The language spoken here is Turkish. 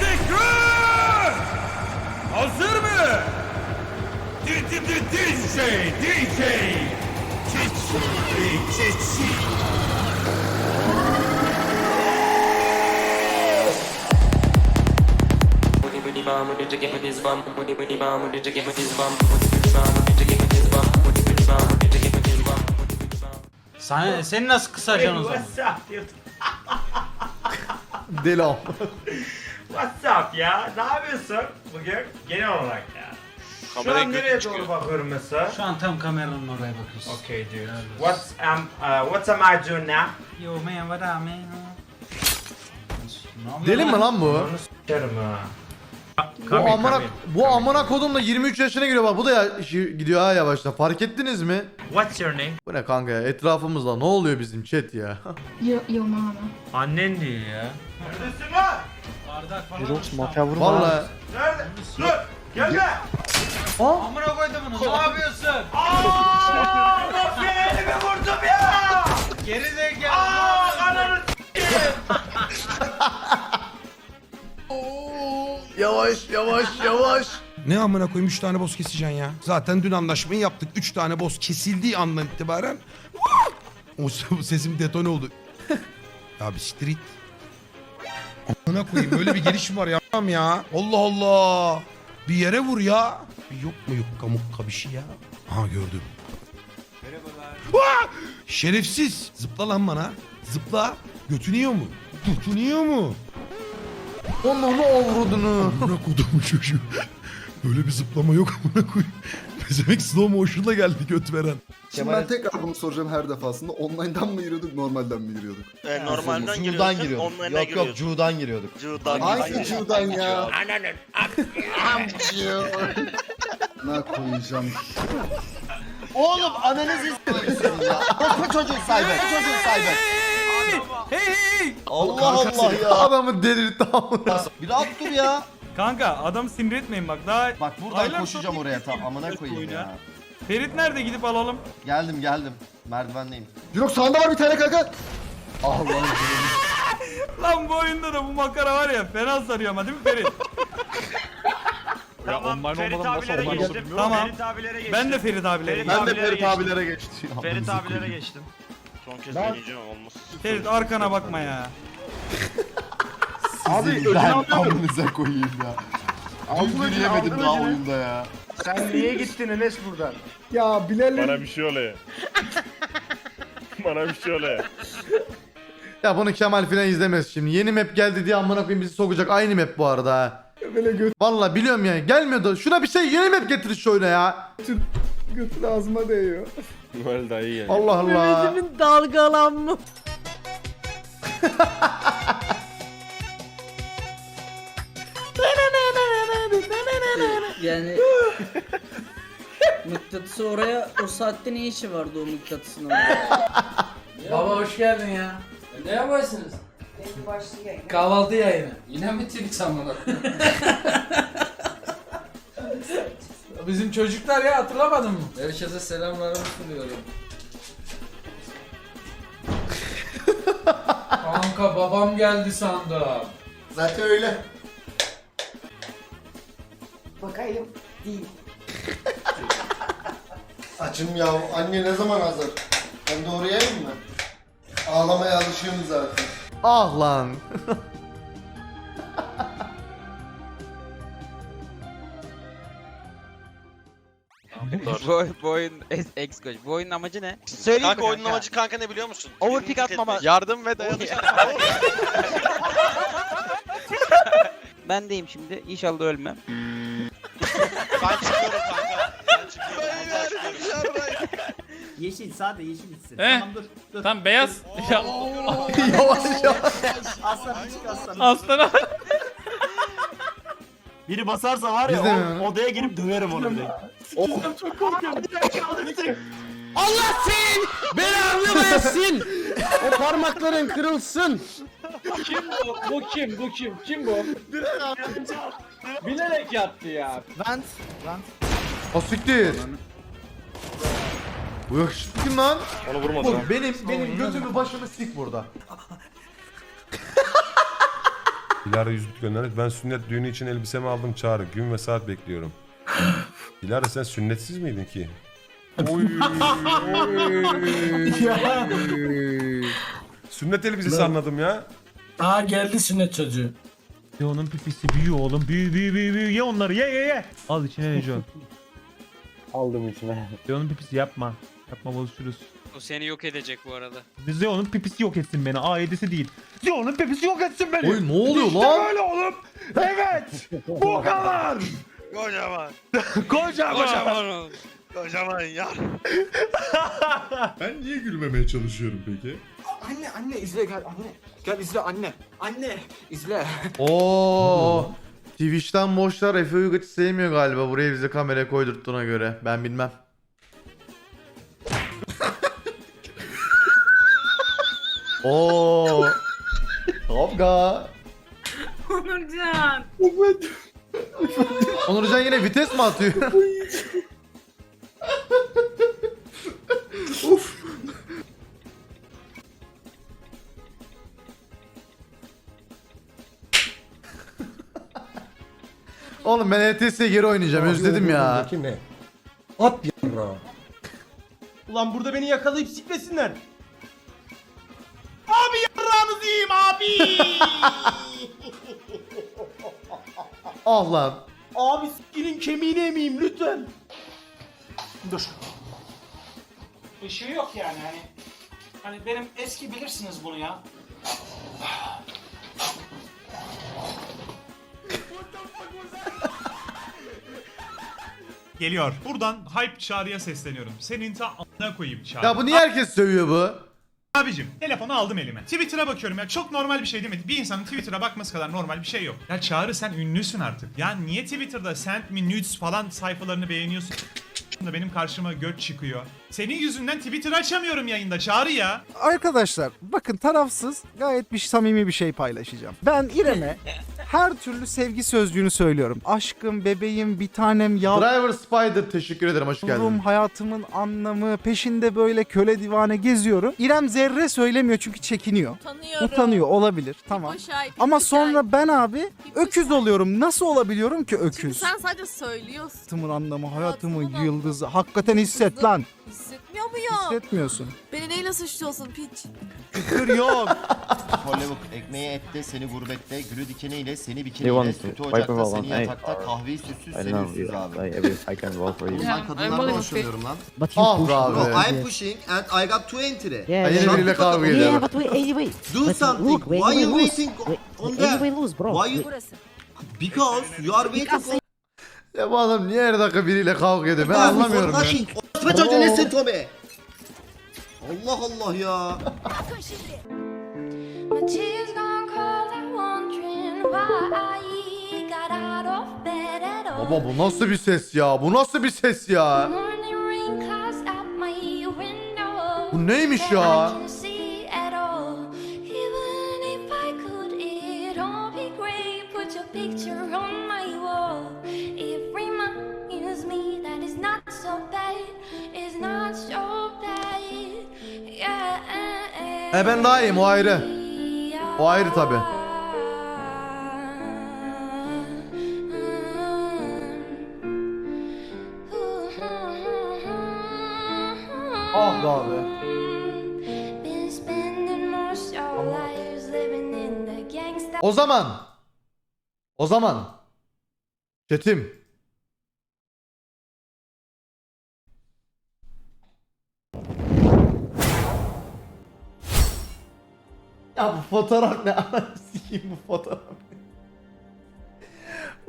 Estekrar! Hazır mı? DJ, DJ, DJ. Çiçi, çiçi. Woody woody bum, woody to give with his bum, woody woody bum, woody to give with his bum, woody woody bum, woody to give with his bum, woody woody bum, woody to give with his bum. Sen, seni nasıl kısacaksın o zaman? What's up YouTube? Deli am. What's up ya? Ne yapıyorsun bugün? Genel olarak ya. Şu an nereye doğru bakıyorum mesela? Şu an tam kameranın oraya bakıyorsun. Okay dude. What's um uh, what am I doing now? Yo man what up man? Ne Deli mi lan bu? Onu s**erim ha. Bu amına bu amına kodum da 23 yaşına giriyor bak. Bu da ya, gidiyor ha yavaştan. Fark ettiniz mi? What's your name? Bu ne kanka ya? Etrafımızda ne oluyor bizim chat ya? Your, your mama. Annen diyor ya. Neredesin lan? Bardak falan. Jirox mafya vurma. Vallahi Nerede? Dur! Gelme! Amına koydum bunu. Ne yapıyorsun? Aaa! Mafya elimi vurdum ya! Geri zekalı. Yavaş yavaş yavaş. Ne amına koyayım 3 tane boss keseceksin ya. Zaten dün anlaşmayı yaptık. 3 tane boss kesildiği andan itibaren o sesim detone oldu. ya bir street. Amına koyayım böyle bir geliş var ya? Ya. Allah Allah. Bir yere vur ya. Yok mu yukka mukka bir şey ya. Aha gördüm. Şerefsiz. Zıpla lan bana. Zıpla. Götünüyor mu? Götünüyor mu? Onu onu avradını. Amına kodumu çocuğu. Böyle bir zıplama yok amına koyayım. Pezemek slow motion'la geldi göt veren. Şimdi ben tekrar bunu soracağım her defasında. Online'dan mı giriyorduk, normalden mi giriyorduk? E, normalden Cu'dan giriyorsun, giriyorduk. online'a Yok yok giriyordun. Cu'dan giriyorduk. Cu'dan Hangi giriyordun. Cu'dan ya? Ananın Ne koyacağım? Oğlum ananızı istiyorsun ya. Bu çocuğun sahibi. Bu çocuğun sahibi. Allah Allah ya. Adamı delirtti amına. Bir rahat dur ya. Kanka adam sinir etmeyin bak daha Bak buradan Aylar koşacağım oraya tam amına koyayım ya. ya. Ferit nerede gidip alalım. Geldim geldim. Merdivendeyim. Yok sağında var bir tane kanka. Allah'ım. Lan bu oyunda da bu makara var ya fena sarıyor ama değil mi Ferit? Tamam, Ferit abilere geçtim. Tamam. Ferit abilere geçtim. Ben de Ferit abilere Ben gittim. de Ferit abilere geçtim. Ferit abilere geçtim. Son kez deneyeceğim olmaz. Ferit arkana bakma ya. Abi ben amınıza koyayım ya. Güldür yemedim daha oyunda ya. Sen niye gittin Enes buradan? Ya Bilal'in Bana bir şey oluyor. Bana bir şey oluyor. Ya bunu Kemal filan izlemez şimdi. Yeni map geldi diye amına koyayım bizi sokacak. Aynı map bu arada ha. böyle göt, Valla biliyorum yani. Gelmiyordu. Şuna bir şey yeni map getir şu oyuna ya. götün ağzıma değiyor. Noel iyi yani. Allah Allah. dalgalanma. Yani mıknatısı oraya o saatte ne işi vardı o mıknatısın oraya? Baba hoş geldin ya. Ne yaparsınız? Kahvaltı yayını. Yine mi Twitch amına? Bizim çocuklar ya hatırlamadın mı? Herkese selamlarımı sunuyorum. Kanka babam geldi sandım. Zaten öyle. Bakayım. Değil. Açım ya. Anne ne zaman hazır? Ben doğrayayım mı? Ağlamaya alışıyorum zaten. Ah lan. Bu, bu oyun ex coach. Bu oyunun amacı ne? Söyleyeyim kanka, oyunun amacı kanka ne biliyor musun? Overpick Birbirini atmama. Yardım ve dayanışma. ben deyim şimdi. İnşallah ölmem. Ben çıkıyorum kanka. Ben çıkıyorum. Ben çıkıyorum. yeşil sade yeşil gitsin. He? dur dur. Tam beyaz. Ya, yavaş yavaş. Aslan çık aslan. Aslan Biri basarsa var Biz de mi? ya o, odaya girip döverim onu direkt. O parmakların kırılsın. Kim bu? Bu kim? Bu kim? Kim bu? Bilerek yaptı ya. O siktir. Bu yakışıklı kim lan? Onu vurmadı Oğlum lan. benim benim götümü başımı sik burada. Dilara yüzlük göndermiş. Ben sünnet düğünü için elbisemi aldım çağrı. Gün ve saat bekliyorum. Dilara sen sünnetsiz miydin ki? Sünnet elbisesi anladım ya. Aa geldi sünnet çocuğu. Ye onun pipisi büyüyor oğlum. Büyü büyü büyü büyü. Ye onları ye ye ye. Al içine Neco. Aldım içine. Ye onun pipisi yapma. Yapma bozuşuruz. O seni yok edecek bu arada. Zeon'un pipisi yok etsin beni. A7'si değil. Zeon'un pipisi yok etsin beni. Oy ne oluyor işte lan? böyle oğlum. Evet. Bu kadar. Kocaman. Kocaman. Kocaman ya. Ben niye gülmemeye çalışıyorum peki? Anne anne izle gel anne. Gel izle anne. Anne izle. Oo. Twitch'ten boşlar Efe Uygaç'ı sevmiyor galiba. Buraya bize kamera koydurttuğuna göre. Ben bilmem. Oo. Kavga. Onurcan. Onurcan yine vites mi atıyor? Oğlum ben ETS'ye geri oynayacağım. Özledim ya. ne? At yarra. Ulan burada beni yakalayıp siklesinler. Abi yarrağınızı yiyeyim abi. Ah lan. abi sikinin kemiğini emeyim lütfen. Dur. Işığı yok yani hani. Hani benim eski bilirsiniz bunu ya. Geliyor. Buradan hype çağrıya sesleniyorum. Senin ta a**ına koyayım çağrı. Ya bu niye herkes sövüyor bu? Abicim telefonu aldım elime. Twitter'a bakıyorum ya çok normal bir şey değil mi? Bir insanın Twitter'a bakması kadar normal bir şey yok. Ya Çağrı sen ünlüsün artık. Ya niye Twitter'da send me nudes falan sayfalarını beğeniyorsun? Da benim karşıma göt çıkıyor. Senin yüzünden Twitter açamıyorum yayında Çağrı ya. Arkadaşlar bakın tarafsız gayet bir samimi bir şey paylaşacağım. Ben İrem'e her türlü sevgi sözcüğünü söylüyorum. Aşkım, bebeğim, bir tanem, yavrum, Driver Spider teşekkür ederim hoş geldin. hayatımın anlamı, peşinde böyle köle divane geziyorum. İrem zerre söylemiyor çünkü çekiniyor. Tanıyorum. Utanıyor olabilir tamam. Ama sonra ben abi öküz oluyorum. Nasıl olabiliyorum ki öküz? sadece söylüyorsun. Hayatımın anlamı, hayatımın yıldızı. Hakikaten hisset lan. Hissetmiyor muyum? Hissetmiyorsun. Beni neyle suçluyorsun piç? Küfür yok. Hollivuk ekmeği ette, seni gurbette, gülü dikeniyle, seni bikiniyle, want sütü to ocakta, seni it all, yatakta, kahveyi sütsüz, seni üstsüz abi. I can roll for you. Ben kadınlarla hoşlanıyorum lan. Ah be abi. I'm pushing and I got two entry. Ben yine biriyle kavga ediyorum. Do something. Why you waiting on that? Why you... Burası. Because you are waiting for... Ya bu adam niye her dakika biriyle kavga ediyor? Ben anlamıyorum ya. Orospu çocuğu listen to me. Allah Allah ya. Baba bu nasıl bir ses ya? Bu nasıl bir ses ya? Bu neymiş ya? E ben daha iyiyim o ayrı. O ayrı tabi. Ah be abi. O zaman. O zaman. Çetim. Ya bu fotoğraf ne? Ananı sikeyim bu fotoğraf.